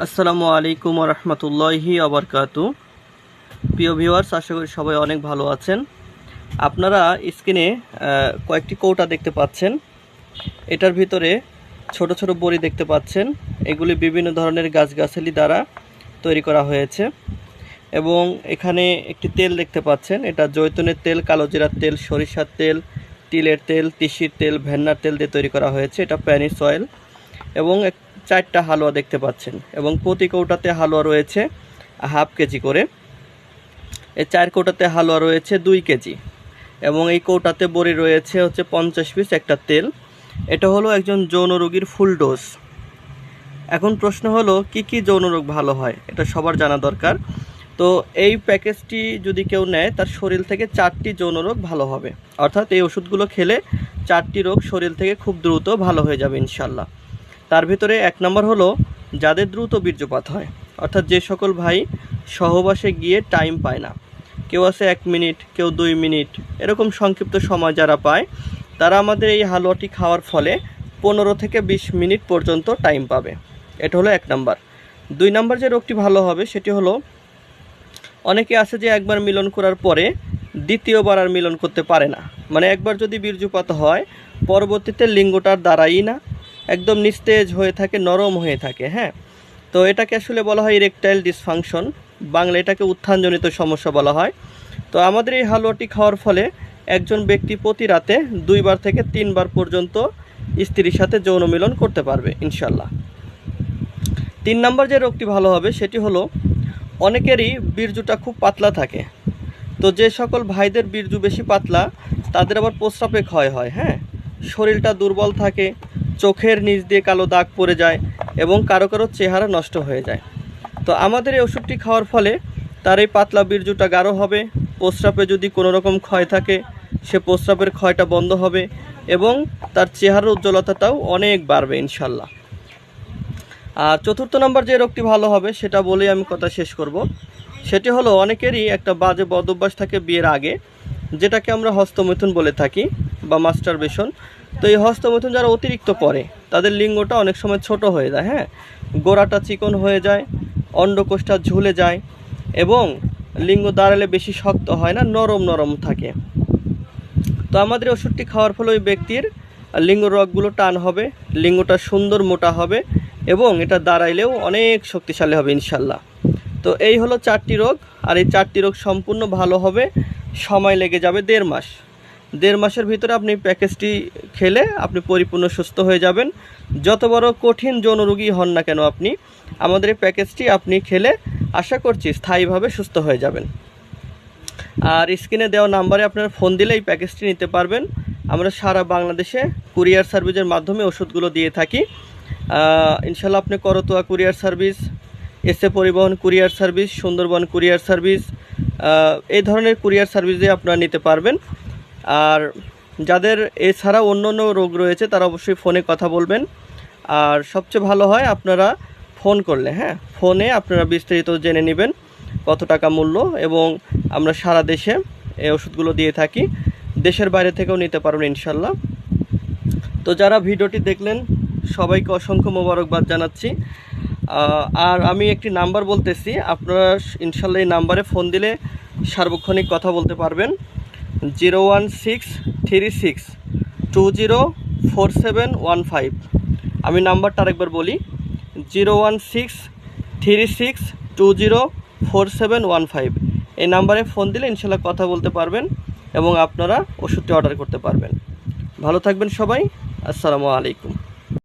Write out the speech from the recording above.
আসসালামু আলাইকুম রহমতুল্লাহি আবরকাতু প্রিয় ভিউয়ার্স, আশা করি সবাই অনেক ভালো আছেন। আপনারা স্ক্রিনে কয়েকটি কৌটা দেখতে পাচ্ছেন। এটার ভিতরে ছোট ছোট বড়ি দেখতে পাচ্ছেন। এগুলি বিভিন্ন ধরনের গাছগাছালি দ্বারা তৈরি করা হয়েছে। এবং এখানে একটি তেল দেখতে পাচ্ছেন। এটা জৈতুনের তেল, কালো জিরার তেল, সরিষার তেল, তিলের তেল, তিসির তেল, ভেন্নার তেল দিয়ে তৈরি করা হয়েছে। এটা প্যানিস অয়েল। এবং এক- চারটা হালুয়া দেখতে পাচ্ছেন এবং প্রতি কৌটাতে হালুয়া রয়েছে হাফ কেজি করে। এই চার কৌটাতে হালুয়া রয়েছে দুই কেজি এবং এই কৌটাতে বড়ি রয়েছে হচ্ছে পঞ্চাশ পিস একটা তেল। এটা হলো একজন যৌন রোগীর ফুল ডোজ। এখন প্রশ্ন হলো, কি কি যৌন রোগ ভালো হয়? এটা সবার জানা দরকার। তো এই প্যাকেজটি যদি কেউ নেয়, তার শরীর থেকে চারটি যৌন রোগ ভালো হবে। অর্থাৎ এই ওষুধগুলো খেলে চারটি রোগ শরীর থেকে খুব দ্রুত ভালো হয়ে যাবে ইনশাল্লাহ তার ভিতরে এক নম্বর হলো যাদের দ্রুত বীর্যপাত হয়। অর্থাৎ যে সকল ভাই সহবাসে গিয়ে টাইম পায় না। কেউ আছে এক মিনিট, কেউ দুই মিনিট, এরকম সংক্ষিপ্ত সময় যারা পায়, তারা আমাদের এই হালুয়াটি খাওয়ার ফলে পনেরো থেকে বিশ মিনিট পর্যন্ত টাইম পাবে। এটা হলো এক নাম্বার। দুই নাম্বার যে রোগটি ভালো হবে সেটি হলো, অনেকে আছে যে একবার মিলন করার পরে দ্বিতীয়বার আর মিলন করতে পারে না। মানে একবার যদি বীর্যপাত হয়, পরবর্তীতে লিঙ্গটার দাঁড়াই না একদম নিস্তেজ হয়ে থাকে, নরম হয়ে থাকে হ্যাঁ? তো এটাকে আসলে বলা হয় ইরেকটাইল ডিসফাংশন বাংলা এটাকে উত্থানজনিত সমস্যা বলা হয়। তো আমাদের এই হালুয়াটি খাওয়ার ফলে একজন ব্যক্তি প্রতি রাতে দুইবার থেকে তিনবার পর্যন্ত স্ত্রীর সাথে যৌন মিলন করতে পারবে ইনশাল্লাহ তিন নম্বর যে রোগটি ভালো হবে সেটি হলো অনেকেরই বীর্যটা খুব পাতলা থাকে। তো যে সকল ভাইদের বীর্য বেশি পাতলা, তাদের আবার প্রস্রাবে ক্ষয় হয় হ্যাঁ? শরীরটা দুর্বল থাকে চোখের নিচ দিয়ে কালো দাগ পড়ে যায় এবং কারও কারও চেহারা নষ্ট হয়ে যায়। তো আমাদের এই ওষুধটি খাওয়ার ফলে তার এই পাতলা বীর্যটা গাঢ় হবে, প্রস্রাবে যদি কোনো রকম ক্ষয় থাকে, সে প্রস্রাবের ক্ষয়টা বন্ধ হবে এবং তার চেহারার উজ্জ্বলতাটাও অনেক বাড়বে ইনশাল্লাহ। আর চতুর্থ নম্বর যে রোগটি ভালো হবে সেটা বলেই আমি কথা শেষ করব। সেটি হলো অনেকেরই একটা বাজে বদ অভ্যাস থাকে বিয়ের আগে, যেটাকে আমরা হস্তমৈথুন বলে থাকি বা মাস্টারবেশন। তো এই হস্তমৈথুন যারা অতিরিক্ত করে তাদের লিঙ্গটা অনেক সময় ছোট হয়ে যায় হ্যাঁ? গোড়াটা চিকন হয়ে যায়, অন্ডকোষটা ঝুলে যায় এবং লিঙ্গ দাঁড়ালে বেশি শক্ত হয় না, নরম নরম থাকে। তো আমাদের ওষুধটি খাওয়ার ফলে ওই ব্যক্তির লিঙ্গ রগগুলো টান হবে, লিঙ্গটা সুন্দর মোটা হবে এবং এটা দাঁড়াইলেও অনেক শক্তিশালী হবে ইনশাল্লাহ। তো এই হলো চারটি রোগ, আর এই চারটি রোগ সম্পূর্ণ ভালো হবে, সময় লেগে যাবে দেড় মাস। দেড় মাসের ভিতরে আপনি প্যাকেজটি খেলে আপনি পরিপূর্ণ সুস্থ হয়ে যাবেন। যত বড় কঠিন যৌন রোগী হন না কেন আপনি, আমাদের এই প্যাকেজটি আপনি খেলে আশা করছি স্থায়ীভাবে সুস্থ হয়ে যাবেন। আর স্ক্রিনে দেওয়া নাম্বারে আপনারা ফোন দিলে এই প্যাকেজটি নিতে পারবেন। আমরা সারা বাংলাদেশে কুরিয়ার সার্ভিসের মাধ্যমে ওষুধগুলো দিয়ে থাকি। ইনশাল্লাহ আপনি Karatoya courier service S A Paribahan courier service, Sundarban courier service এই ধরনের কুরিয়ার সার্ভিসে আপনারা নিতে পারবেন। আর যাদের এছাড়া অন্য অন্য রোগ রয়েছে, তারা অবশ্যই ফোনে কথা বলবেন। আর সবচেয়ে ভালো হয় আপনারা ফোন করলে হ্যাঁ? ফোনে আপনারা বিস্তারিত জেনে নেবেন কত টাকা মূল্য এবং আমরা সারা দেশে এই ওষুধগুলো দিয়ে থাকি। দেশের বাইরে থেকেও নিতে পারবেন ইনশাল্লাহ তো যারা ভিডিওটি দেখলেন, সবাইকে অসংখ্য মোবারকবাদ জানাচ্ছি। আর আমি একটি নাম্বার বলতেছি, আপনারা ইনশাল্লাহ এই নাম্বারে ফোন দিলে সার্বক্ষণিক কথা বলতে পারবেন। Zero one six three six two zero four seven one five. আমি নাম্বারটা আরেকবার বলি, zero one six three six two zero four seven one five. এই নাম্বারে ফোন দিলে ইনশাল্লাহ কথা বলতে পারবেন এবং আপনারা ওষুধটি অর্ডার করতে পারবেন। ভালো থাকবেন সবাই, আসসালামু আলাইকুম।